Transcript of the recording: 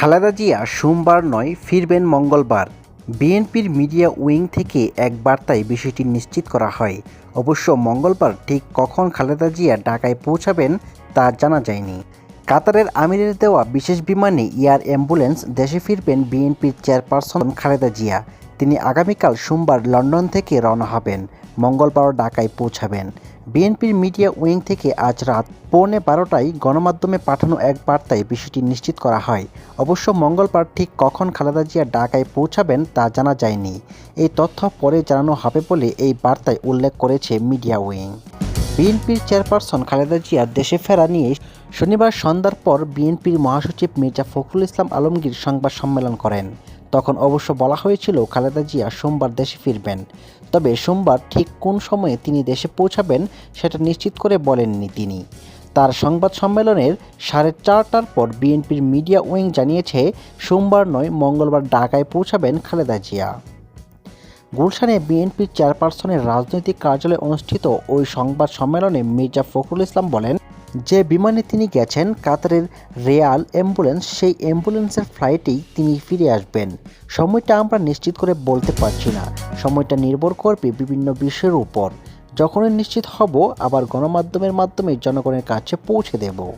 খালেদা জিয়া সোমবার নয়, ফিরবেন মঙ্গলবার। বিএনপির মিডিয়া উইং থেকে এক বার্তায় বিষয়টি নিশ্চিত করা হয়। অবশ্য মঙ্গলবার ঠিক কখন খালেদা জিয়া ঢাকায় পৌঁছাবেন তা জানা যায়নি। কাতারের আমিরের দেওয়া বিশেষ বিমানে এয়ার অ্যাম্বুলেন্স দেশে ফিরবেন বিএনপির চেয়ারপারসন খালেদা জিয়া। তিনি আগামীকাল সোমবার লন্ডন থেকে রওনা হবেন। মঙ্গলবার ঢাকায় পৌঁছাবেন। বিএনপির মিডিয়া উইং থেকে আজ রাত পৌনে বারোটায় গণমাধ্যমে পাঠানো এক বার্তায় বিষয়টি নিশ্চিত করা হয়। অবশ্য মঙ্গলবার ঠিক কখন খালেদা জিয়া ঢাকায় পৌঁছাবেন তা জানা যায়নি। এই তথ্য পরে জানানো হবে বলে এই বার্তায় উল্লেখ করেছে মিডিয়া উইং। বিএনপির চেয়ারপারসন খালেদা জিয়ার দেশে ফেরা নিয়ে শনিবার সন্ধ্যার পর বিএনপির মহাসচিব মির্জা ফখরুল ইসলাম আলমগীর সংবাদ সম্মেলন করেন। তখন অবশ্য বলা হয়েছিল খালেদা জিয়া সোমবার দেশে ফিরবেন। তবে সোমবার ঠিক কোন সময়ে তিনি দেশে পৌঁছাবেন সেটা নিশ্চিত করে বলেননি তিনি। তার সংবাদ সম্মেলনের সাড়ে চারটার পর বিএনপির মিডিয়া উইং জানিয়েছে, সোমবার নয়, মঙ্গলবার ঢাকায় পৌঁছাবেন খালেদা জিয়া। গুলশানে বিএনপির চেয়ারপারসনের রাজনৈতিক কার্যালয়ে অনুষ্ঠিত ওই সংবাদ সম্মেলনে মির্জা ফখরুল ইসলাম বলেন, যে বিমানে তিনি গেছেন, কাতারের রেয়াল অ্যাম্বুলেন্স, সেই অ্যাম্বুলেন্সের ফ্লাইটেই তিনি ফিরে আসবেন। সময়টা আমরা নিশ্চিত করে বলতে পারছি না। সময়টা নির্ভর করবে বিভিন্ন বিষয়ের উপর। যখনই নিশ্চিত হব, আবার গণমাধ্যমের মাধ্যমে জনগণের কাছে পৌঁছে দেব।